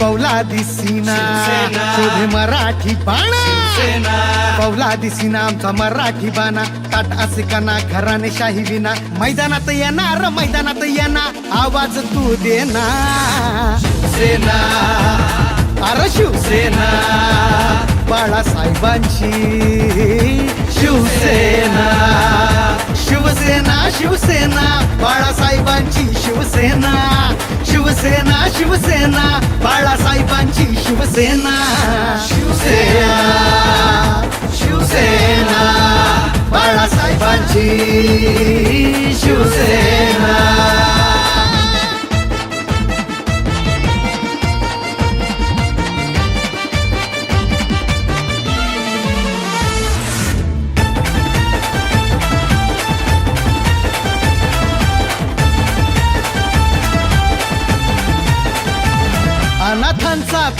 पौलादी सीना शिवसेना. शोभे मराठी बाणा. सेना पौलादी सीना आमचा मराठी बाणा. ताट असे काना घराने शाही विना मैदानात येणार मैदानात येणार. आवाज तू देना. सेना अरे शिवसेना. बाळासाहेबांची. शिवसेना. शिवसेना शिवसेना. बाळासाहेबांची शिवसेना. शिवसेना शिवसेना बाळासाहेबांची शिवसेना. शिवसेना शिवसेना बाळासाहेबांची शिवसेना.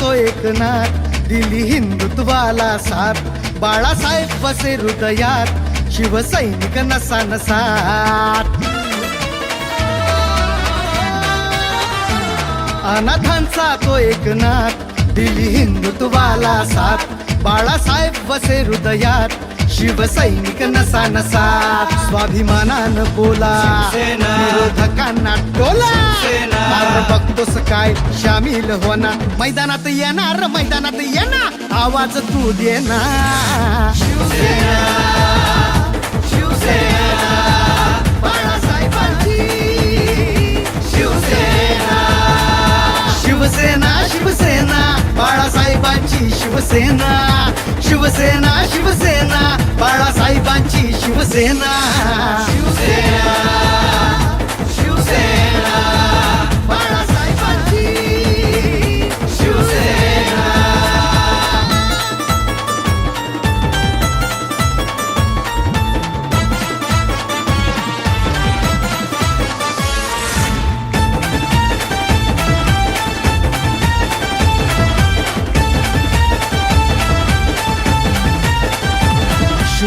तो एकनाथ दिली हिंदुत्वाला साथ. बाळासाहेब बसे हृदयात शिवसैनिक नसा नसात. अनाथांचा तो एकनाथ दिली हिंदुत्वाला साथ. बाळासाहेब बसे हृदयात शिवसैनिक नसा नसात स्वाभिमानानं बोला. विरोधकांना टोला बघतोस काय शामिल होणार मैदानात येणार मैदानात येणार आवाज तू देणार शिवसेना शिवसेना बाळासाहेबांची. शिवसेना शिवसेना शिवसेना बाळासाहेबांची शिवसेना शिवसेना शिवसेना. बाळासाहेबांची शिवसेना शिवसेना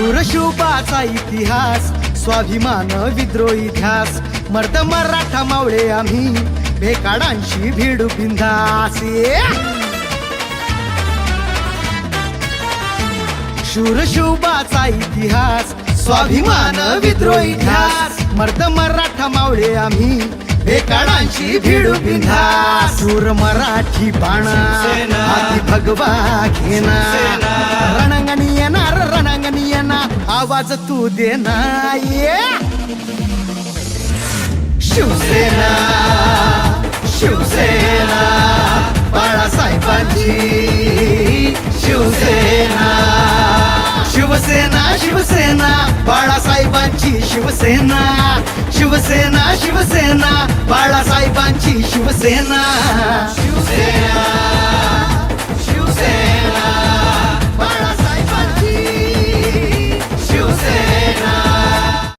शूरशुपाचा इतिहास स्वाभिमान विद्रोही ध्यास. मर्द मराठा मावळे आम्ही भेकाडांशी भिडू बिंदास शूरशुपाचा इतिहास स्वाभिमान विद्रोही ध्यास. मर्द मराठा मावळे आम्ही भेकाडांशी भिडू बिंदास शूर मराठी बाणा भगवा घेना. आवाज तू देना ये. शिवसेना शिवसेना बाळासाहेबांची. शिवसेना शिवसेना शिवसेना बाळासाहेबांची शिवसेना. शिवसेना शिवसेना बाळासाहेबांची शिवसेना शिवसेना. शिवसेना